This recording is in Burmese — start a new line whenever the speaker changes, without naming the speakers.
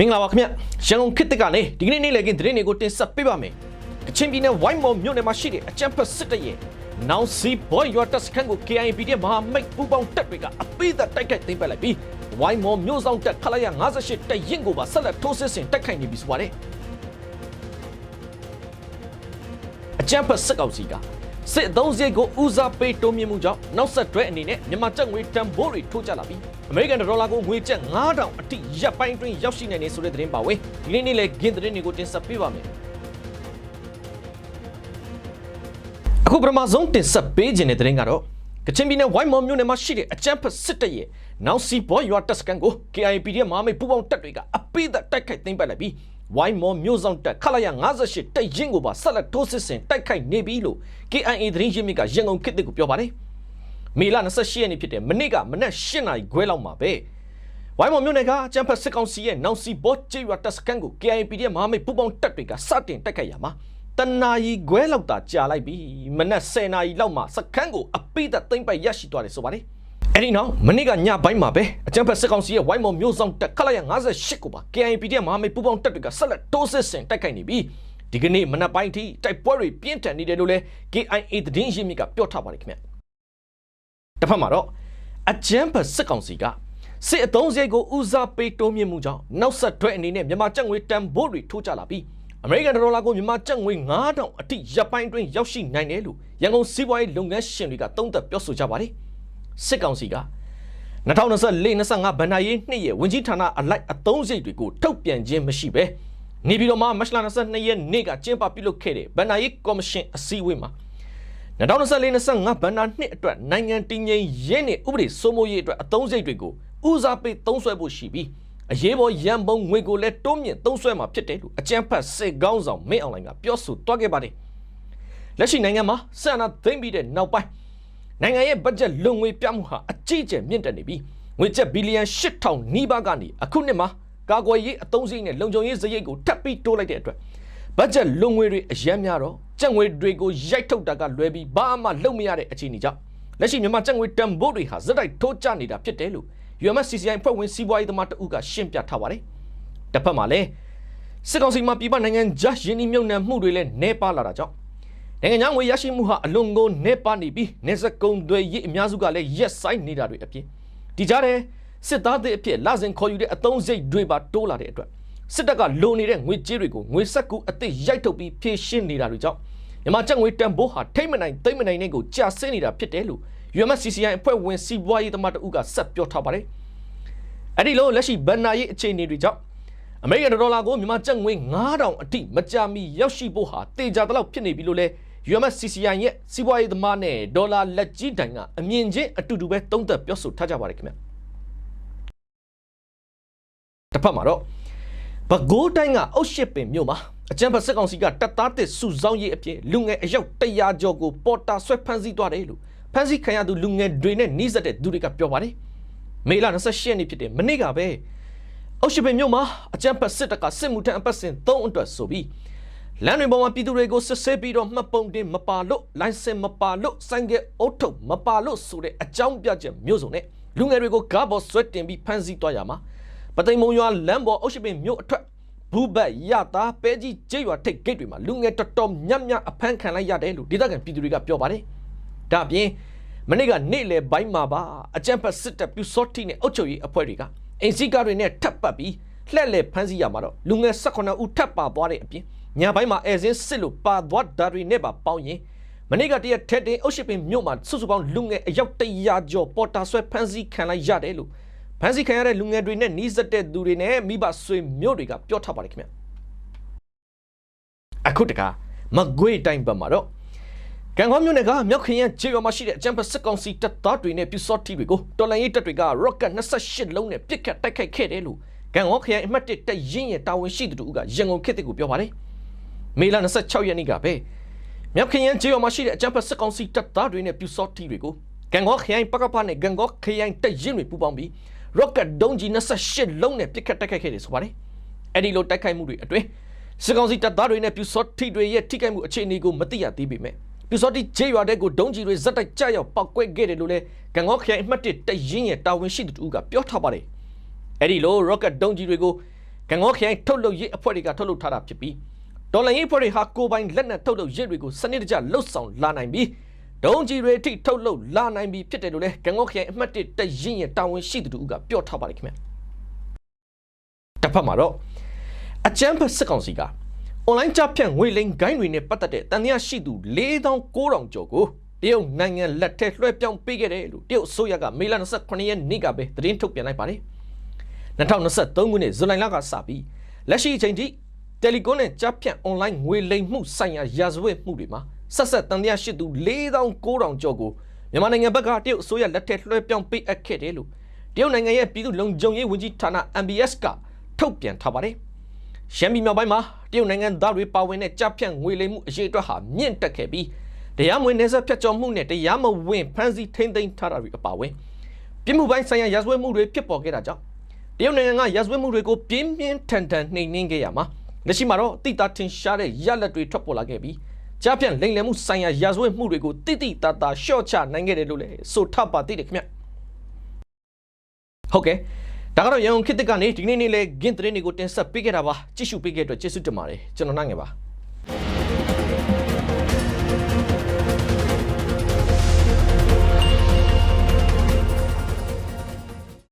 မင်္ဂလာပါခင်ဗျရန်ကုန်ခေတ်တစ်ကနေဒီကနေ့နေ့လည်ခင်းသတင်းတွေကိုတင်ဆက်ပေးပါမယ်ကချင်ပြည်နယ်ဝိုင်းမော်မြို့နယ်မှာရှိတဲ့အကြံဖက်စစ်တပ်ရဲ့နောင်စီဘော်ရွာတပ်စခန်းကို KIP တဲ့မဟာမိတ်ပူပေါင်းတပ်တွေကအပိသက်တိုက်ခိုက်သိမ်းပိုက်လိုက်ပြီးဝိုင်းမော်မြို့ဆောင်တပ်ခလာရ58တပ်ရင်ကိုပါဆက်လက်ထိုးစစ်ဆင်တိုက်ခိုက်နေပြီဆိုပါတယ်အကြံဖက်စစ်ကောင်စီကစစ်အုံးစရိတ်ကိုဦးစားပေးတိုးမြင့်မှုကြောင့်နောက်ဆက်တွဲအနေနဲ့မြန်မာတပ်ငွေတန်ဖိုးတွေထိုးကျလာပြီး အမေရိကန်ဒေါ်လာကိုငွေကျပ်9000အထိရပ်ပိုင်းတွင်းရောက်ရှိနိုင်နေဆိုတဲ့သတင်းပါဝင်ဒီနေ့နေ့လည်းဂင်းသတင်းတွေကိုတင်ဆက်ပေးပါမယ်အခုပထမဆုံးတင်ဆက်ပေးခြင်းတဲ့သတင်းကတော့ကချင်ပြည်နယ်ဝိုင်းမော်မြို့နယ်မှာရှိတဲ့အကြမ်းဖက်စစ်တပ်ရဲ့နောက်စီဘော်ရွာတပ်စခန်းကို KIP ရဲ့မဟာမိတ်ပူးပေါင်းတပ်တွေကအပိသက်တိုက်ခိုက်သိမ်းပိုက်လိုက်ပြီးဝိုင်းမော်မြို့ဆောင်တပ်ခလာရ58တပ်ရင်ကိုပါဆက်လက်ထိုးစစ်ဆင်တိုက်ခိုက်နေပြီလို့ KIA သတင်းရင်းမြစ်ကရန်ကုန်ခေတ်တစ်ကိုပြောပါတယ် မေလ28ရက်နေ့ဖြစ်တဲ့မနေ့ကမနက်8နာရီခွဲလောက်မှာပဲဝိုင်းမော်မြို့နယ်ကအကြမ်းဖက်စစ်ကောင်စီရဲ့နောက်စီဘော့ကျေးရွာတပ်စခန်းကို KIP ရဲ့မဟာမိတ်ပူးပေါင်းတပ်တွေကစတင်တိုက်ခိုက်ရမှာတနာရီခွဲလောက်တာကြာလိုက်ပြီမနက်10နာရီလောက်မှာစခန်းကိုအပိသက်သိမ့်ပိုက်ရရှိသွားတယ်ဆိုပါတယ်အဲ့ဒီနောက်မနေ့ကညပိုင်းမှာပဲအကြံဖက်စစ်ကောင်စီရဲ့ဝိုင်းမော်မျိုးဆောင်တက်ခလာရ58ကိုပါ KIP ရဲ့မဟာမိတ်ပူးပေါင်းတပ်တွေကဆက်လက်တိုးစစ်ဆင်တိုက်ခိုက်နေပြီးဒီကနေ့မနက်ပိုင်းထိတိုက်ပွဲတွေပြင်းထန်နေတယ်လို့လည်း KIA သတင်းရင်းမြစ်ကပြောထားပါတယ်ခင်ဗျ တစ်ဖက်မှာတော့အကြံဖက်စစ်ကောင်စီကစစ်အုံးစရိတ်ကိုဦးစားပေးတိုးမြင့်မှုကြောင့်နောက်ဆက်တွဲအနေနဲ့မြန်မာကျပ်ငွေတန်ဖိုးတွေထိုးကျလာပြီးအမေရိကန်ဒေါ်လာကိုမြန်မာကျပ်ငွေ9000အထိရပ်ပိုင်းတွင်းရောက်ရှိနိုင်တယ်လို့ရန်ကုန်စီးပွားရေးလုပ်ငန်းရှင်တွေကသုံးသပ်ပြောဆိုကြပါတယ်စစ်ကောင်စီက2024-25ဘဏ္ဍာရေးနှစ်ရဲ့ဝင်ကြီးဌာနအလိုက်အသုံးစရိတ်တွေကိုထုတ်ပြန်ခြင်းမရှိဘဲနေပြည်တော်မှာမတ်လ22ရက်နေ့ကကျင်းပပြုလုပ်ခဲ့တဲ့ဘဏ္ဍာရေးကော်မရှင်အစည်းအဝေးမှာ 2024-25ဘဏ္ဍာနှစ်အတွက်နိုင်ငံတည်ငြိမ်ရေးနဲ့ဥပဒေစိုးမိုးရေးအတွက်အသုံးစရိတ်တွေကိုဦးစားပေးသုံးစွဲဖို့ရှိပြီးအရေးပေါ်ရန်ပုံငွေကိုလည်းတိုးမြင့်သုံးစွဲမှာဖြစ်တယ်လို့အကြံဖတ်စစ်ကောင်းဆောင်မင်းအောင်လှိုင်ကပြောဆိုသွားခဲ့ပါတယ်လက်ရှိနိုင်ငံမှာဆန္ဒသိမ့်ပြီးတဲ့နောက်ပိုင်းနိုင်ငံရဲ့ဘတ်ဂျက်လွန်ငွေပြမှုဟာအကြီးအကျယ်မြင့်တက်နေပြီးငွေကျပ်ဘီလီယံ8000နီးပါးကနေအခုနှစ်မှာကာကွယ်ရေးအသုံးစရိတ်နဲ့လုံခြုံရေးစရိတ်ကိုထပ်ပြီးတိုးလိုက်တဲ့အတွက်ဘတ်ဂျက်လွန်ငွေတွေအယမ်းများတော့ ကျပ်ငွေတွေကိုရိုက်ထုတ်တာကလွယ်ပြီးဘာမှလုပ်မရတဲ့အခြေအနေကြောင့်လက်ရှိမြန်မာကျပ်ငွေတန်ဖိုးတွေဟာဇက်တိုက်ထိုးကျနေတာဖြစ်တယ်လို့ UMCCI ဖွဲ့ဝင်စီးပွားရေးသမားတအုပ်ကရှင်းပြထားပါတယ်။တစ်ဖက်မှာလည်းစစ်ကောင်စီမှပြည်ပနိုင်ငံဂျာယင်းဒီမြုံနှံမှုတွေလည်းနှဲပါလာတာကြောင့်နိုင်ငံခြားငွေရရှိမှုဟာအလွန်ကိုနှဲပါနေပြီးနေစကုံတွေရေးအများစုကလည်းရက်ဆိုင်နေတာတွေအပြင်ဒီကြားထဲစစ်သားတွေအဖြစ်လာစဉ်ခေါ်ယူတဲ့အသုံးစိတ်တွေပါတိုးလာတဲ့အတွက်စစ်တပ်ကလိုနေတဲ့ငွေကြေးတွေကိုငွေဆက်ကူအသစ်ရိုက်ထုတ်ပြီးဖြည့်ရှင်းနေတာတွေကြောင့် မြန်မာကျပ်ငွေတန်ဖိုးဟာထိမ့်မနိုင်သိမ့်မနိုင်တဲ့ကိုကြာဆင်းနေတာဖြစ်တယ်လို့ UMCCI အဖွဲ့ဝင်စီးပွားရေးသမားတဦးကဆက်ပြောထားပါတယ်။အဲ့ဒီလိုလက်ရှိဘန်နာရေးအခြေအနေတွေကြောင့်အမေရိကန်ဒေါ်လာကိုမြန်မာကျပ်ငွေ9000အထိမကြာမီရောက်ရှိဖို့ဟာတေချာတလောက်ဖြစ်နေပြီလို့လဲ UMCCI ရဲ့စီးပွားရေးသမားနဲ့ဒေါ်လာလက်ကြီးတိုင်ကအမြင်ချင်းအတူတူပဲသုံးသပ်ပြောဆိုထားကြပါတယ်ခင်ဗျ။တစ်ဖက်မှာတော့ဘကိုးတိုင်းကအုတ်ရှစ်ပင်မြို့မှာ အကြံဖတ်စစ်ကောင်စီကတပ်သားတစ်စုဆောင်းရေးအဖြစ်လူငယ်အယောက်100ကျော်ကိုပေါ်တာဆွဲဖမ်းဆီးသွားတယ်လို့ဖမ်းဆီးခံရသူလူငယ်တွေနဲ့နှိစက်တဲ့သူတွေကပြောပါတယ်မေလ28ရက်နေ့ဖြစ်တဲ့မနေ့ကပဲအုတ်ရှစ်ပင်မြို့မှာအကြံဖတ်စစ်တပ်ကစစ်မှုထမ်းအပတ်စဉ်3အတွက်ဆိုပြီးလမ်းတွေပေါ်မှာပြည်သူတွေကိုစစ်ဆေးပြီးတော့မှတ်ပုံတင်မပါလို့လိုင်စင်မပါလို့ဆိုင်ကယ်အုတ်ထုတ်မပါလို့ဆိုတဲ့အကြောင်းပြချက်မျိုးစုံနဲ့လူငယ်တွေကိုကားပေါ်ဆွဲတင်ပြီးဖမ်းဆီးသွားရမှာပသိမ်မုံရွာလမ်းပေါ်အုတ်ရှစ်ပင်မြို့အထက် ဘူးဘတ်ရတာပဲကြီးကျေးရွာထိပ်ဂိတ်တွေမှာလူငယ်တော်တော်များများအဖမ်းခံလိုက်ရတယ်လို့ဒေသခံပြည်သူတွေကပြောပါတယ်။ဒါအပြင်မနေ့ကနေ့လယ်ပိုင်းမှာပါအကြံဖတ်စစ်တပ်ပြူစောတိနဲ့အုတ်ချုပ်ရေးအဖွဲ့တွေကအိမ်စီကားတွေနဲ့ထပ်ပတ်ပြီးလှက်လက်ဖမ်းဆီးရမှာတော့လူငယ်18ဦးထပ်ပါသွားတဲ့အပြင်ညပိုင်းမှာအဲစင်းစစ်လို့ပါသွားတာတွေနဲ့ပါပေါင်းရင်မနေ့ကတရက်ထက်တင်အုတ်ရှိပင်မြို့မှာစုစုပေါင်းလူငယ်အယောက်100ကျော်ပေါ်တာဆွဲဖမ်းဆီးခံလိုက်ရတယ်လို့ ဖမ်းဆီးခံရတဲ့လူငယ်တွေနဲ့နှီးစက်တဲ့သူတွေနဲ့မိဘဆွေမျိုးတွေကပြောထားပါတယ်ခင်ဗျအခုတကမကွေးတိုင်းဘက်မှာတော့ကံကောင်းမြို့နယ်ကမြောက်ခရင်ကျေးရွာမှာရှိတဲ့အကြံဖက်စစ်ကောင်စီတပ်သားတွေနဲ့ပြူစောတီတွေကိုတော်လိုင်းရေးတပ်တွေက rocket 28လုံးနဲ့ပစ်ခတ်တိုက်ခိုက်ခဲ့တယ်လို့ကံကောင်းခရိုင်အမှတ်1တပ်ရင်းရဲ့တာဝန်ရှိသူတို့ကရန်ကုန်ခေတ်ကိုပြောပါတယ်မေလ26ရက်နေ့ကပဲမြောက်ခရင်ကျေးရွာမှာရှိတဲ့အကြံဖက်စစ်ကောင်စီတပ်သားတွေနဲ့ပြူစောတီတွေကိုကံကောင်းခရိုင်ပကပနဲ့ကံကောင်းခရိုင်တပ်ရင်းတွေပူးပေါင်းပြီး rocket ဒုံးကြီး28လုံးနဲ့ပစ်ခတ်တိုက်ခိုက်ခဲ့တယ်ဆိုပါတယ်အဲ့ဒီလိုတိုက်ခိုက်မှုတွေအတွင်းစစ်ကောင်စီတပ်သားတွေနဲ့ပြူစောတီတွေရဲ့ထိခိုက်မှုအခြေအနေကိုမသိရသေးပေမဲ့ပြူစောတီဂျေးရွာတဲ့ကိုဒုံးကြီးတွေဇက်တိုက်ကြရောက်ပောက်ကွဲခဲ့တယ်လို့လည်းကံကောခရိုင်အမှတ်1တရင်ရဲ့တာဝန်ရှိသူတူကပြောထားပါတယ်အဲ့ဒီလို rocket ဒုံးကြီးတွေကိုကံကောခရိုင်ထုတ်လုပ်ရေးအဖွဲ့တွေကထုတ်လုပ်ထားတာဖြစ်ပြီးဒေါ်လာရေးအဖွဲ့တွေဟာကိုယ်ပိုင်လက်နက်ထုတ်လုပ်ရေးတွေကိုစနစ်တကျလှုပ်ဆောင်လာနိုင်ပြီး ဒုံကြီးတွေအထိထုတ်လုပ်လာနိုင်ပြီးဖြစ်တယ်လို့လဲကံကောခရိုင်အမှတ်1တရင်ရဲ့တာဝန်ရှိသူတို့ကပြောထားပါတယ်ခင်ဗျတစ်ဖက်မှာတော့အကြမ်းဖက်စစ်ကောင်စီကအွန်လိုင်းကြဖြန့်ငွေလိမ်ဂိုင်းတွေနဲ့ပတ်သက်တဲ့တန်တရားရှိသူ4900ကျော်ကိုတရုတ်နိုင်ငံလက်ထက်လွှဲပြောင်းပေးခဲ့တယ်လို့တရုတ်အစိုးရကမေလ28ရက်နေ့ကပဲသတင်းထုတ်ပြန်လိုက်ပါတယ်2023ခုနှစ်ဇူလိုင်လကစပြီးလက်ရှိအချိန်ထိတယ်လီကွန်နဲ့ကြဖြန့်အွန်လိုင်းငွေလိမ်မှုဆိုင်ရာရာဇဝတ်မှုတွေမှာ ဆက်ဆက်တန်တရားရှိသူ4900ကျော်ကိုမြန်မာနိုင်ငံဘက်ကတရုတ်အစိုးရလက်ထက်လွှဲပြောင်းပေးအပ်ခဲ့တယ်လို့တရုတ်နိုင်ငံရဲ့ပြည်သူ့လုံခြုံရေးဝန်ကြီးဌာန MBS ကထုတ်ပြန်ထားပါတယ်ရှမ်းပြည်မြောက်ပိုင်းမှာတရုတ်နိုင်ငံသားတွေပါဝင်တဲ့ကြဖြန့်ငွေလိမ်မှုအရေးအတွက်ဟာမြင့်တက်ခဲ့ပြီးတရားမဝင်နေဆက်ဖြတ်ကျော်မှုနဲ့တရားမဝင်ဖမ်းဆီးထိန်းသိမ်းထားတာတွေအပါအဝင်ပြည်မှုပိုင်းဆိုင်ရာရာဇဝတ်မှုတွေဖြစ်ပေါ်ခဲ့တာကြောင့်တရုတ်နိုင်ငံကရာဇဝတ်မှုတွေကိုပြင်းပြင်းထန်ထန်နှိမ်နင်းခဲ့ရမှာလက်ရှိမှာတော့တိတာထင်ရှားတဲ့ရလက်တွေထွက်ပေါ်လာခဲ့ပြီး ကြားပြန့်လိမ်လည်မှုဆိုင်ရာရာဇဝတ်မှုတွေကိုတိတိတတ်တာရှော့ချနိုင်ခဲ့တယ်လို့လည်းဆိုထပ်ပါသေးတယ်ခင်ဗျဟုတ်ကဲ့ဒါကတော့ရန်ကုန်ခေတ်သစ်ကနေဒီနေ့နေ့လဲဂင်းသတင်းတွေကိုတင်ဆက်ပေးခဲ့တာပါကြည့်ရှုပေးခဲ့တဲ့အတွက်ကျေးဇူးတင်ပါတယ်ကျွန်တော်နိုင်ငယ်ပါ